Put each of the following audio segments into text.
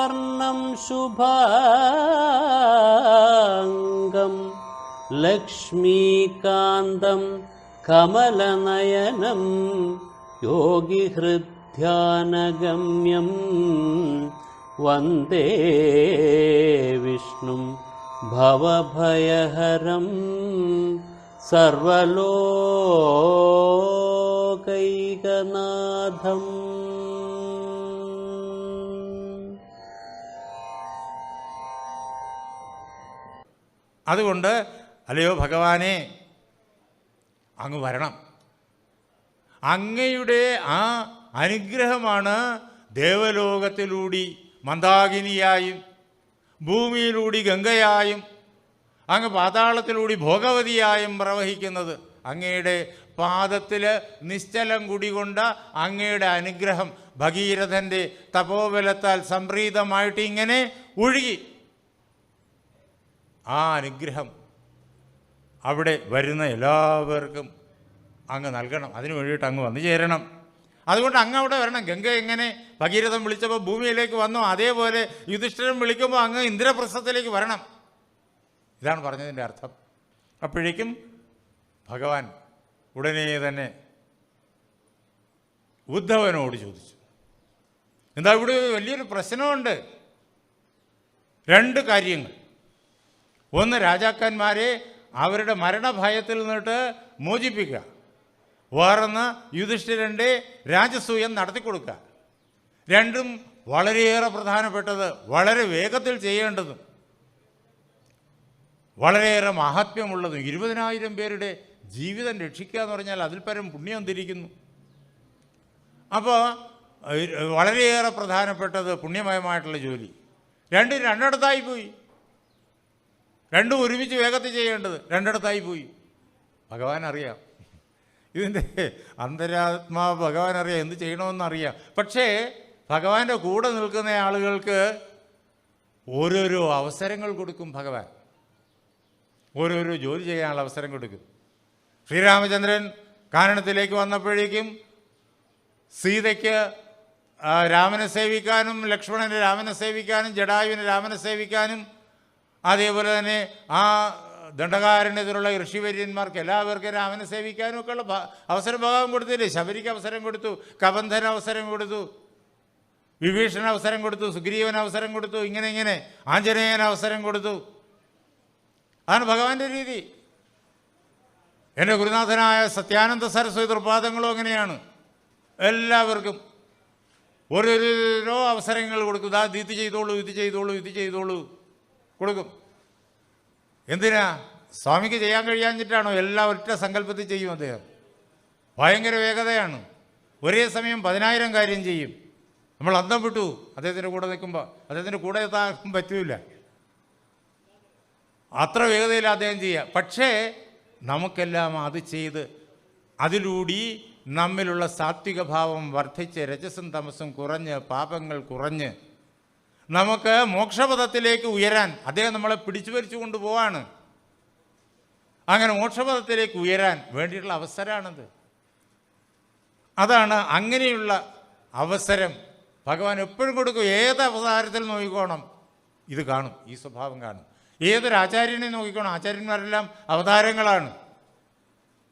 मेघवर्णं शुभाङ्गं लक्ष्मीकान्तं कमलनयनं योगिहृद्ध्यानगम्यं वन्दे विष्णुं भवभयहरं सर्वलोकैकनाथम् അതുകൊണ്ട് അല്ലയോ ഭഗവാനെ അങ്ങ് വരണം. അങ്ങയുടെ ആ അനുഗ്രഹമാണ് ദേവലോകത്തിലൂടി മന്ദാകിനിയായും ഭൂമിയിലൂടി ഗംഗയായും അങ്ങ് പാതാളത്തിലൂടി ഭോഗവതിയായും പ്രവഹിക്കുന്നത് അങ്ങയുടെ പാദത്തിൽ നിശ്ചലം കുടികൊണ്ട അങ്ങയുടെ അനുഗ്രഹം ഭഗീരഥന്റെ തപോബലത്താൽ സംപ്രീതമായിട്ട് ഇങ്ങനെ ഒഴുകി. ആ അനുഗ്രഹം അവിടെ വരുന്ന എല്ലാവർക്കും അങ്ങ് നൽകണം. അതിനു വേണ്ടിയിട്ട് അങ്ങ് വന്നു ചേരണം. അതുകൊണ്ട് അങ്ങ് അവിടെ വരണം. ഗംഗ എങ്ങനെ ഭഗീരഥം വിളിച്ചപ്പോൾ ഭൂമിയിലേക്ക് വന്നു. അതേപോലെ യുധിഷ്ഠിരൻ വിളിക്കുമ്പോൾ അങ്ങ് ഇന്ദ്രപ്രസ്ഥത്തിലേക്ക് വരണം. ഇതാണ് പറഞ്ഞതിന്റെ അർത്ഥം. അപ്പോഴേക്കും ഭഗവാൻ ഉടനെ തന്നെ ഉദ്ധവനോട് ചോദിച്ചു. എന്താ ഇവിടെ വലിയൊരു പ്രശ്നമുണ്ട്. രണ്ട് കാര്യങ്ങൾ. ഒന്ന് രാജാക്കന്മാരെ അവരുടെ മരണഭയത്തിൽ നിന്നിട്ട് മോചിപ്പിക്കുക. വേറൊന്ന് യുധിഷ്ഠിരന്റെ രാജസൂയം നടത്തിക്കൊടുക്കുക. രണ്ടും വളരെയേറെ പ്രധാനപ്പെട്ടത് വളരെ വേഗത്തിൽ ചെയ്യേണ്ടതും വളരെയേറെ മഹാത്മ്യമുള്ളതും ഇരുപതിനായിരം പേരുടെ ജീവിതം രക്ഷിക്കുക എന്ന് പറഞ്ഞാൽ അതിൽ പരം പുണ്യം തിരിക്കുന്നു അപ്പോൾ വളരെയേറെ പ്രധാനപ്പെട്ടത് പുണ്യമയമായിട്ടുള്ള ജോലി. രണ്ടും രണ്ടിടത്തായി പോയി. രണ്ടും ഒരുമിച്ച് വേഗത്തിൽ ചെയ്യേണ്ടത് രണ്ടിടത്തായി പോയി. ഭഗവാൻ അറിയാം ഇതിന്റെ അന്തരാത്മാ ഭഗവാൻ അറിയാം എന്ത് ചെയ്യണമെന്നറിയാം. പക്ഷേ ഭഗവാന്റെ കൂടെ നിൽക്കുന്ന ആളുകൾക്ക് ഓരോരോ അവസരങ്ങൾ കൊടുക്കും ഭഗവാൻ. ഓരോരോ ജോലി ചെയ്യാനുള്ള അവസരം കൊടുക്കും. ശ്രീരാമചന്ദ്രൻ കാനനത്തിലേക്ക് വന്നപ്പോഴേക്കും സീതയ്ക്ക് രാമനെ സേവിക്കാനും ലക്ഷ്മണനെ രാമനെ സേവിക്കാനും ജഡായുവിനെ രാമനെ സേവിക്കാനും അതേപോലെ തന്നെ ആ ദണ്ഡകാരനെതിരുള്ള ഋഷിവര്യന്മാർക്ക് എല്ലാവർക്കും രാമനെ സേവിക്കാനൊക്കെ ഉള്ള അവസരം ഭഗവാൻ കൊടുത്തില്ലേ? ശബരിക്ക് അവസരം കൊടുത്തു കബന്ധന അവസരം കൊടുത്തു വിഭീഷണ അവസരം കൊടുത്തു സുഗ്രീവൻ അവസരം കൊടുത്തു ഇങ്ങനെ ഇങ്ങനെ ആഞ്ജനേയൻ അവസരം കൊടുത്തു. അതാണ് ഭഗവാന്റെ രീതി. എന്റെ ഗുരുനാഥനായ സത്യാനന്ദ സരസ്വതി തൃപാദങ്ങളും അങ്ങനെയാണ്. എല്ലാവർക്കും ഓരോരോ അവസരങ്ങൾ കൊടുക്കും ദാ ഇത് ചെയ്തോളൂ ഇത് ചെയ്തോളൂ ഇത് ചെയ്തോളൂ. കൊടുക്കും. എന്തിനാ? സ്വാമിക്ക് ചെയ്യാൻ കഴിയാഞ്ഞിട്ടാണോ എല്ലാം ഒറ്റ സങ്കല്പത്തിൽ ചെയ്യും അദ്ദേഹം? ഭയങ്കര വേഗതയാണ്. ഒരേ സമയം പതിനായിരം കാര്യം ചെയ്യും. നമ്മൾ അന്തം വിട്ടു. അദ്ദേഹത്തിന്റെ കൂടെ നിൽക്കുമ്പോൾ അദ്ദേഹത്തിന്റെ കൂടെ എത്താൻ പറ്റൂല. അത്ര വേഗതയിൽ അദ്ദേഹം ചെയ്യുക പക്ഷേ നമുക്കെല്ലാം അത് ചെയ്ത് അതിലൂടി നമ്മിലുള്ള സാത്വിക ഭാവം വർദ്ധിച്ച് രജസും തമസും കുറഞ്ഞ് പാപങ്ങൾ കുറഞ്ഞ് നമുക്ക് മോക്ഷപഥത്തിലേക്ക് ഉയരാൻ അദ്ദേഹം നമ്മളെ പിടിച്ചു വരിച്ചു കൊണ്ടുപോവാണ്. അങ്ങനെ മോക്ഷപഥത്തിലേക്ക് ഉയരാൻ വേണ്ടിയിട്ടുള്ള അവസരമാണത് അതാണ് അങ്ങനെയുള്ള അവസരം. ഭഗവാൻ എപ്പോഴും കൊടുക്കും ഏത് അവതാരത്തിൽ നോക്കിക്കോണം? ഇത് കാണും ഈ സ്വഭാവം കാണും. ഏതൊരു ആചാര്യനെ നോക്കിക്കോണം? ആചാര്യന്മാരെല്ലാം അവതാരങ്ങളാണ്.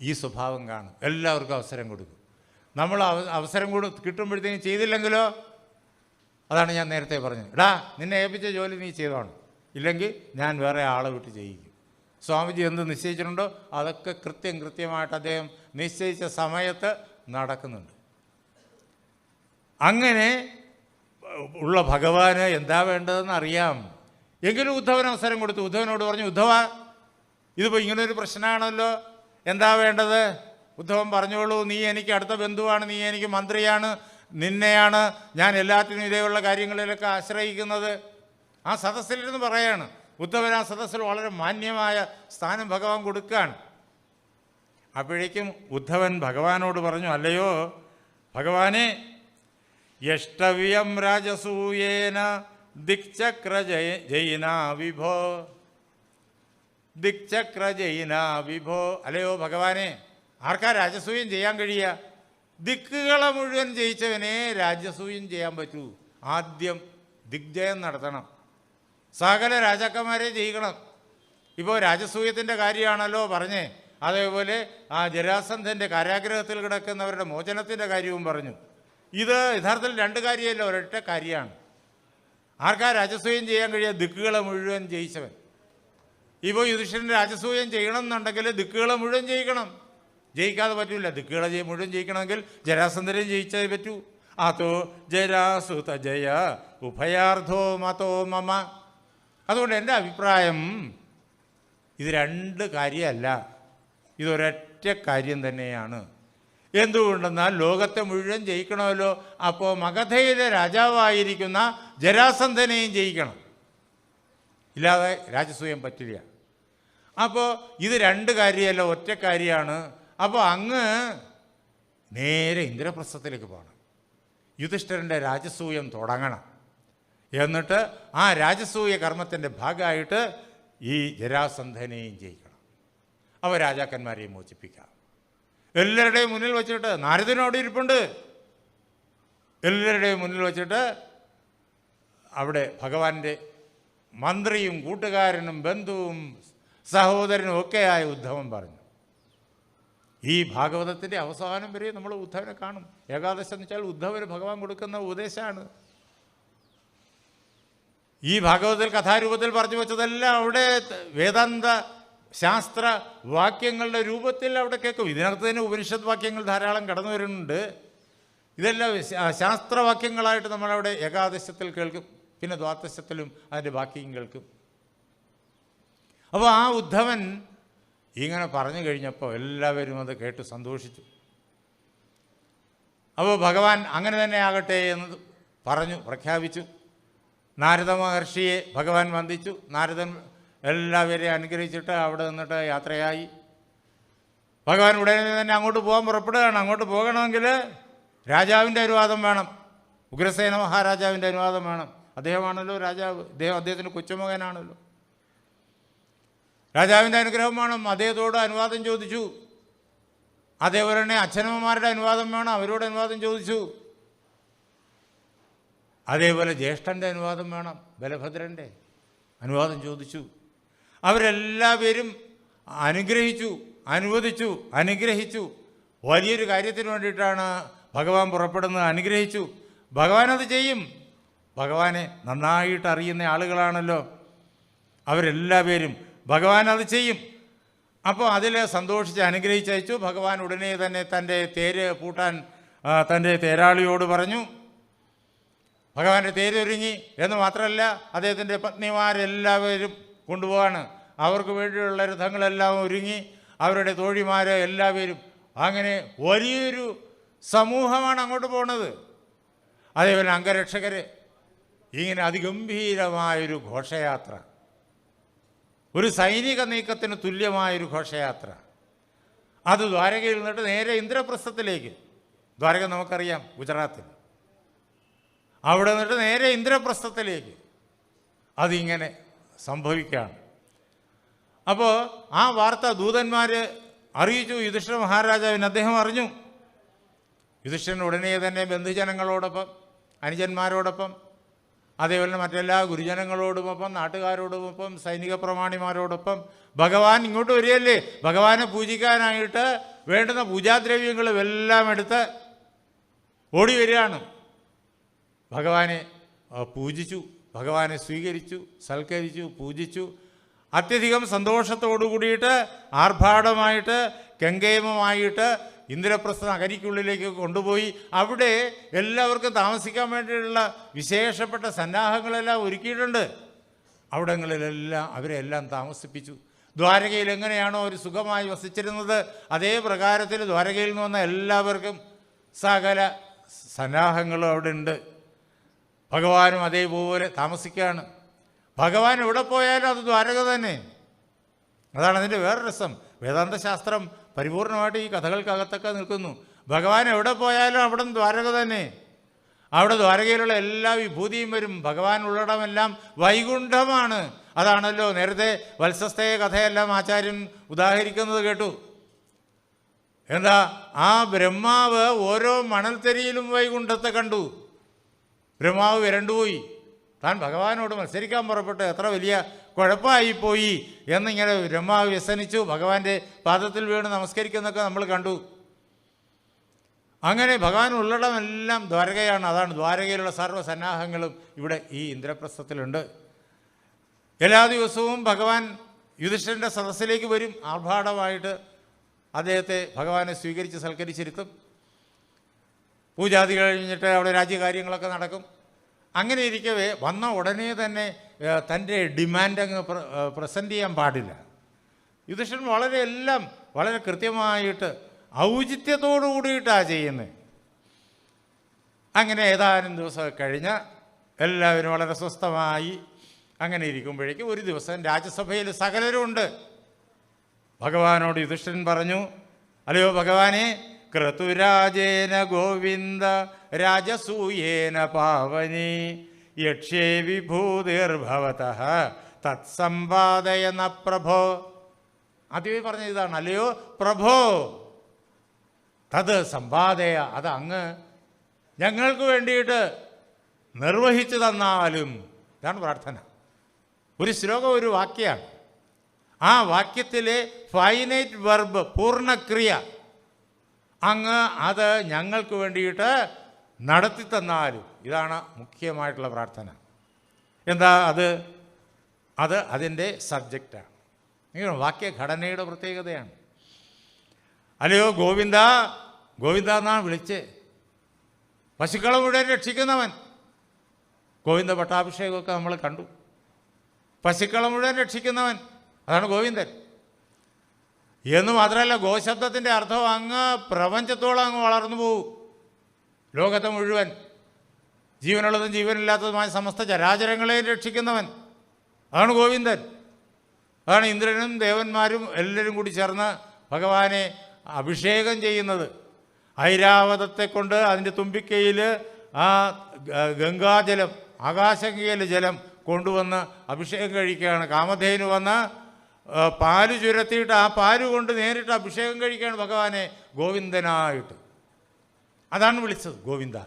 ഈ സ്വഭാവം കാണും എല്ലാവർക്കും അവസരം കൊടുക്കും. നമ്മൾ അവസരം കൊടു കിട്ടുമ്പോഴത്തേക്കും ചെയ്തില്ലെങ്കിലോ? അതാണ് ഞാൻ നേരത്തെ പറഞ്ഞത്. എടാ നിന്നെ ഏൽപ്പിച്ച ജോലി നീ ചെയ്തോണം. ഇല്ലെങ്കിൽ ഞാൻ വേറെ ആളെ വിട്ട് ചെയ്യിക്കും. സ്വാമിജി എന്ത് നിശ്ചയിച്ചിട്ടുണ്ടോ? അതൊക്കെ കൃത്യം കൃത്യമായിട്ട് അദ്ദേഹം നിശ്ചയിച്ച സമയത്ത് നടക്കുന്നുണ്ട്. അങ്ങനെ ഉള്ള ഭഗവാന് എന്താ വേണ്ടതെന്ന് അറിയാം. എങ്കിലും ഉദ്ധവൻ അവസരം കൊടുത്തു. ഉദ്ധവനോട് പറഞ്ഞു ഉദ്ധവ ഇതിപ്പോൾ ഇങ്ങനൊരു പ്രശ്നമാണല്ലോ എന്താ വേണ്ടത്? ഉദ്ധവൻ പറഞ്ഞോളൂ നീ എനിക്ക് അടുത്ത ബന്ധുവാണ് നീ എനിക്ക് മന്ത്രിയാണ്. നിന്നെയാണ് ഞാൻ എല്ലാത്തിനും ഇതേയുള്ള കാര്യങ്ങളിലൊക്കെ ആശ്രയിക്കുന്നത്. ആ സദസ്സിലിരുന്ന് പറയാണ് ഉദ്ധവൻ ആ സദസ്സിൽ വളരെ മാന്യമായ സ്ഥാനം ഭഗവാൻ കൊടുക്കുകയാണ് അപ്പോഴേക്കും ഉദ്ധവൻ ഭഗവാനോട് പറഞ്ഞു അല്ലയോ ഭഗവാനെ യഷ്ടവ്യം രാജസൂയേന ദിക്ചക്ര ജയ ജയിന വിഭോ ദിക്ചക്ര ജയിന വിഭോ. അല്ലയോ ഭഗവാനെ ആർക്കാ രാജസൂയം ചെയ്യാൻ കഴിയുക? ദിക്കുകളെ മുഴുവൻ ജയിച്ചവനെ രാജ്യസൂയം ചെയ്യാൻ പറ്റൂ. ആദ്യം ദിഗ്ജയം നടത്തണം. സകല രാജാക്കന്മാരെ ജയിക്കണം. ഇപ്പോൾ രാജസൂയത്തിന്റെ കാര്യമാണല്ലോ പറഞ്ഞേ. അതേപോലെ ആ ജരാസന്ധന്റെ കാരാഗ്രഹത്തിൽ കിടക്കുന്നവരുടെ മോചനത്തിന്റെ കാര്യവും പറഞ്ഞു. ഇത് യഥാർത്ഥത്തിൽ രണ്ട് കാര്യമല്ല ഒരൊറ്റ കാര്യമാണ്. ആർക്കാ രാജസൂയം ചെയ്യാൻ കഴിയുക ദിക്കുകളെ മുഴുവൻ ജയിച്ചവൻ. ഇപ്പോൾ യുധിഷ്ഠിരൻ രാജസൂയം ചെയ്യണം എന്നുണ്ടെങ്കിൽ ദിക്കുകളെ മുഴുവൻ ജയിക്കണം. ജയിക്കാതെ പറ്റൂല. ദിക്കുകളെ ജയി- മുഴുവൻ ജയിക്കണമെങ്കിൽ ജരാസന്ധരെയും ജയിച്ചേ പറ്റൂ. അതോ ജരാസുത ജയ ഉഭയാർത്ഥോ മതോ മമ. അതുകൊണ്ട് എന്റെ അഭിപ്രായം ഇത് രണ്ട് കാര്യമല്ല ഇതൊരൊറ്റ കാര്യം തന്നെയാണ്. എന്തുകൊണ്ടെന്നാൽ ലോകത്തെ മുഴുവൻ ജയിക്കണമല്ലോ. അപ്പോൾ മഗധയിലെ രാജാവായിരിക്കുന്ന ജരാസന്ധനെയും ജയിക്കണം. ഇല്ലാതെ രാജസൂയം പറ്റില്ല. അപ്പോൾ ഇത് രണ്ട് കാര്യമല്ല ഒറ്റ കാര്യമാണ്. അപ്പോൾ അങ്ങ് നേരെ ഇന്ദ്രപ്രസ്ഥത്തിലേക്ക് പോകണം. യുധിഷ്ഠിരന്റെ രാജസൂയം തുടങ്ങണം. എന്നിട്ട് ആ രാജസൂയ കർമ്മത്തിന്റെ ഭാഗമായിട്ട് ഈ ജരാസന്ധനെയും ജയിക്കണം. അവ രാജാക്കന്മാരെയും മോചിപ്പിക്കാം. എല്ലാവരുടെയും മുന്നിൽ വെച്ചിട്ട് നാരദനോട് ഇരിപ്പുണ്ട്. എല്ലാവരുടെയും മുന്നിൽ വെച്ചിട്ട് അവിടെ ഭഗവാന്റെ മന്ത്രിയും കൂട്ടുകാരനും ബന്ധുവും സഹോദരനും ഒക്കെയായ ഉദ്ധവൻ പറഞ്ഞു. ഈ ഭാഗവതത്തിന്റെ അവസാനം വരെ നമ്മൾ ഉദ്ധവനെ കാണും. ഏകാദശം എന്ന് വെച്ചാൽ ഉദ്ധവന് ഭഗവാൻ കൊടുക്കുന്ന ഉപദേശമാണ്. ഈ ഭാഗവതത്തിൽ കഥാരൂപത്തിൽ പറഞ്ഞു വെച്ചതെല്ലാം അവിടെ വേദാന്ത ശാസ്ത്ര വാക്യങ്ങളുടെ രൂപത്തിൽ അവിടെ കേൾക്കും. ഇതിനകത്ത് തന്നെ ഉപനിഷത് വാക്യങ്ങൾ ധാരാളം കടന്നു വരുന്നുണ്ട്. ഇതെല്ലാം ശാസ്ത്രവാക്യങ്ങളായിട്ട് നമ്മളവിടെ ഏകാദശത്തിൽ കേൾക്കും. പിന്നെ ദ്വാദശത്തിലും അതിന്റെ ബാക്കിയും കേൾക്കും. അപ്പോൾ ആ ഉദ്ധവൻ ഇങ്ങനെ പറഞ്ഞു കഴിഞ്ഞപ്പോൾ എല്ലാവരും അത് കേട്ട് സന്തോഷിച്ചു. അപ്പോൾ ഭഗവാൻ അങ്ങനെ തന്നെ ആകട്ടെ എന്ന് പറഞ്ഞു പ്രഖ്യാപിച്ചു. നാരദ മഹർഷിയെ ഭഗവാൻ വന്ദിച്ചു. നാരദൻ എല്ലാവരെയും അനുഗ്രഹിച്ചിട്ട് അവിടെ നിന്നിട്ട് യാത്രയായി. ഭഗവാൻ ഉടനെ തന്നെ അങ്ങോട്ട് പോകാൻ പുറപ്പെടുകയാണ്. അങ്ങോട്ട് പോകണമെങ്കിൽ രാജാവിന്റെ അനുവാദം വേണം. ഉഗ്രസേന മഹാരാജാവിന്റെ അനുവാദം വേണം. അദ്ദേഹമാണല്ലോ രാജാവ്. അദ്ദേഹം അദ്ദേഹത്തിന്റെ കൊച്ചുമകനാണല്ലോ. രാജാവിന്റെ അനുഗ്രഹം വേണം അദ്ദേഹത്തോട് അനുവാദം ചോദിച്ചു. അതേപോലെ തന്നെ അച്ഛനമ്മമാരുടെ അനുവാദം വേണം. അവരോട് അനുവാദം ചോദിച്ചു. അതേപോലെ ജ്യേഷ്ഠന്റെ അനുവാദം വേണം. ബലഭദ്രന്റെ അനുവാദം ചോദിച്ചു. അവരെല്ലാവരും അനുഗ്രഹിച്ചു അനുവദിച്ചു അനുഗ്രഹിച്ചു. വലിയൊരു കാര്യത്തിന് വേണ്ടിയിട്ടാണ് ഭഗവാൻ പുറപ്പെടുന്നത്. അനുഗ്രഹിച്ചു. ഭഗവാൻ അത് ചെയ്യും. ഭഗവാനെ നന്നായിട്ട് അറിയുന്ന ആളുകളാണല്ലോ. അവരെല്ലാവരും ഭഗവാൻ അത് ചെയ്യും. അപ്പോൾ അതിൽ സന്തോഷിച്ച് അനുഗ്രഹിച്ചയച്ചു. ഭഗവാൻ ഉടനെ തന്നെ തന്റെ തേര് പൂട്ടാൻ തന്റെ തേരാളിയോട് പറഞ്ഞു. ഭഗവാന്റെ തേരൊരുങ്ങി എന്ന് മാത്രമല്ല അദ്ദേഹത്തിന്റെ പത്നിമാരെല്ലാവരും കൊണ്ടുപോവാണ്. അവർക്ക് വേണ്ടിയുള്ള രഥങ്ങളെല്ലാം ഒരുങ്ങി. അവരുടെ തോഴിമാർ എല്ലാവരും. അങ്ങനെ വലിയൊരു സമൂഹമാണ് അങ്ങോട്ട് പോണത്. അതേപോലെ അംഗരക്ഷകർ ഇങ്ങനെ അതിഗംഭീരമായൊരു ഘോഷയാത്ര. ഒരു സൈനിക നീക്കത്തിന് തുല്യമായൊരു ഘോഷയാത്ര. അത് ദ്വാരകയിൽ നിന്നിട്ട് നേരെ ഇന്ദ്രപ്രസ്ഥത്തിലേക്ക്. ദ്വാരക നമുക്കറിയാം ഗുജറാത്തിൽ. അവിടെ നിന്നിട്ട് നേരെ ഇന്ദ്രപ്രസ്ഥത്തിലേക്ക്. അതിങ്ങനെ സംഭവിക്കുകയാണ്. അപ്പോൾ ആ വാർത്ത ദൂതന്മാർ അറിയിച്ചു. യുധിഷ്ഠ മഹാരാജാവിന് അദ്ദേഹം അറിഞ്ഞു. യുധിഷ്ഠൻ ഉടനെ തന്നെ ബന്ധുജനങ്ങളോടൊപ്പം അനുജന്മാരോടൊപ്പം അതേപോലെ മറ്റെല്ലാ ഗുരുജനങ്ങളോടുമൊപ്പം നാട്ടുകാരോടുമൊപ്പം സൈനിക പ്രമാണിമാരോടൊപ്പം ഭഗവാൻ ഇങ്ങോട്ട് വരികയല്ലേ? ഭഗവാനെ പൂജിക്കാനായിട്ട് വേണ്ടുന്ന പൂജാദ്രവ്യങ്ങളും എല്ലാം എടുത്ത് ഓടി വരികയാണ്. ഭഗവാനെ പൂജിച്ചു ഭഗവാനെ സ്വീകരിച്ചു സൽക്കരിച്ചു പൂജിച്ചു. അത്യധികം സന്തോഷത്തോടു കൂടിയിട്ട് ആർഭാടമായിട്ട് കെങ്കേമമായിട്ട് ഇന്ദ്രപ്രസ്ഥ നഗരിക്കുള്ളിലേക്ക് കൊണ്ടുപോയി അവിടെ എല്ലാവർക്കും താമസിക്കാൻ വേണ്ടിയിട്ടുള്ള വിശേഷപ്പെട്ട സന്നാഹങ്ങളെല്ലാം ഒരുക്കിയിട്ടുണ്ട്. അവിടങ്ങളിലെല്ലാം അവരെല്ലാം താമസിപ്പിച്ചു. ദ്വാരകയിൽ എങ്ങനെയാണോ ഒരു സുഖമായി വസിച്ചിരുന്നത് അതേ പ്രകാരത്തിൽ ദ്വാരകയിൽ നിന്ന് വന്ന എല്ലാവർക്കും സകല സന്നാഹങ്ങളും അവിടെ ഉണ്ട്. ഭഗവാനും അതേപോലെ താമസിക്കുകയാണ്. ഭഗവാൻ എവിടെ പോയാലും അത് ദ്വാരക തന്നെ. അതാണ് അതിന്റെ വേറെ രസം. വേദാന്ത ശാസ്ത്രം പരിപൂർണമായിട്ട് ഈ കഥകൾക്കകത്തൊക്കെ നിൽക്കുന്നു. ഭഗവാൻ എവിടെ പോയാലും അവിടെ ദ്വാരക തന്നെ. അവിടെ ദ്വാരകയിലുള്ള എല്ലാ വിഭൂതിയും വരും. ഭഗവാൻ ഉള്ളടമെല്ലാം വൈകുണ്ഠമാണ്. അതാണല്ലോ നേരത്തെ വത്സസ്ഥയ കഥയെല്ലാം ആചാര്യൻ ഉദാഹരിക്കുന്നത് കേട്ടു. എന്താ? ആ ബ്രഹ്മാവ് ഓരോ മണൽത്തരിയിലും വൈകുണ്ഠത്തെ കണ്ടു. ബ്രഹ്മാവ് വിരണ്ടുപോയി. താൻ ഭഗവാനോട് മത്സരിക്കാൻ പുറപ്പെട്ട് എത്ര വലിയ കുഴപ്പമായിപ്പോയി എന്നിങ്ങനെ ബ്രഹ്മാവ് വ്യസനിച്ചു. ഭഗവാന്റെ പാദത്തിൽ വീണ് നമസ്കരിക്കുന്നൊക്കെ നമ്മൾ കണ്ടു. അങ്ങനെ ഭഗവാൻ ഉള്ളിടമെല്ലാം ദ്വാരകയാണ്. അതാണ് ദ്വാരകയിലുള്ള സർവസന്നാഹങ്ങളും ഇവിടെ ഈ ഇന്ദ്രപ്രസ്ഥത്തിലുണ്ട്. എല്ലാ ദിവസവും ഭഗവാൻ യുധിഷ്ഠിരന്റെ സദസ്സിലേക്ക് വരും. ആർഭാടമായിട്ട് അദ്ദേഹത്തെ ഭഗവാനെ സ്വീകരിച്ച് സൽക്കരിച്ചിരുത്തും. പൂജാതി കഴിഞ്ഞിട്ട് അവിടെ രാജ്യകാര്യങ്ങളൊക്കെ നടക്കും. അങ്ങനെ ഇരിക്കവേ വന്ന ഉടനെ തന്നെ തന്റെ ഡിമാൻഡ് അങ്ങ് പ്രസന്റ് ചെയ്യാൻ പാടില്ല. യുധിഷ്ഠൻ വളരെ എല്ലാം വളരെ കൃത്യമായിട്ട് ഔചിത്യത്തോടു കൂടിയിട്ടാണ് ചെയ്യുന്നത് അങ്ങനെ ഏതാനും ദിവസം കഴിഞ്ഞ എല്ലാവരും വളരെ സ്വസ്ഥമായി അങ്ങനെ ഇരിക്കുമ്പോഴേക്കും ഒരു ദിവസം രാജ്യസഭയിൽ സകലരുണ്ട് ഭഗവാനോട് യുധിഷ്ഠൻ പറഞ്ഞു അല്ലയോ ഭഗവാനെ ക്രതുരാജേന ഗോവിന്ദ രാജസൂയേന പാവനി യക്ഷേ വിഭൂതിർഭവത തത്സമ്പാദയെന്ന പ്രഭോ. ആദ്യമേ പറഞ്ഞ ഇതാണ് അല്ലയോ? പ്രഭോ. തത് സമ്പാദയ അത് അങ്ങ് ഞങ്ങൾക്ക് വേണ്ടിയിട്ട് നിർവഹിച്ചു തന്നാലും ഇതാണ് പ്രാർത്ഥന. ഒരു ശ്ലോകം ഒരു വാക്യമാണ് ആ വാക്യത്തിലെ ഫൈനൈറ്റ് വെർബ് പൂർണക്രിയ. അങ്ങ് അത് ഞങ്ങൾക്ക് വേണ്ടിയിട്ട് നടത്തി തന്നാലും ഇതാണ് മുഖ്യമായിട്ടുള്ള പ്രാർത്ഥന. എന്താ അത്? അത് അതിന്റെ സബ്ജക്റ്റാണ് ഇങ്ങനെ വാക്യഘടനയുടെ പ്രത്യേകതയാണ്. അല്ലയോ ഗോവിന്ദ? ഗോവിന്ദ എന്നാണ് വിളിച്ച്. പശുക്കളെ മുഴുവൻ രക്ഷിക്കുന്നവൻ. ഗോവിന്ദ പട്ടാഭിഷേകമൊക്കെ നമ്മൾ കണ്ടു. പശുക്കളെ മുഴുവൻ രക്ഷിക്കുന്നവൻ. അതാണ് ഗോവിന്ദൻ. എന്ന് മാത്രമല്ല ഗോശബ്ദത്തിന്റെ അർത്ഥം അങ്ങ് പ്രപഞ്ചത്തോളം അങ്ങ് വളർന്നു പോകും ലോകത്തെ മുഴുവൻ ജീവനുള്ളതും ജീവനില്ലാത്തതുമായ സമസ്ത ചരാചരങ്ങളെയും രക്ഷിക്കുന്നവൻ അതാണ് ഗോവിന്ദൻ. അതാണ് ഇന്ദ്രനും ദേവന്മാരും എല്ലാവരും കൂടി ചേർന്ന് ഭഗവാനെ അഭിഷേകം ചെയ്യുന്നത്. ഐരാവതത്തെ കൊണ്ട് അതിന്റെ തുമ്പിക്കയിൽ ആ ഗംഗാജലം ആകാശങ്കയിലെ ജലം കൊണ്ടുവന്ന് അഭിഷേകം കഴിക്കുകയാണ്. കാമധേനു വന്ന് പാൽ ചുരത്തിയിട്ട് ആ പാൽ കൊണ്ട് നേരിട്ട് അഭിഷേകം കഴിക്കുകയാണ് ഭഗവാനെ ഗോവിന്ദനായിട്ട്. അതാണ് വിളിച്ചത് ഗോവിന്ദ.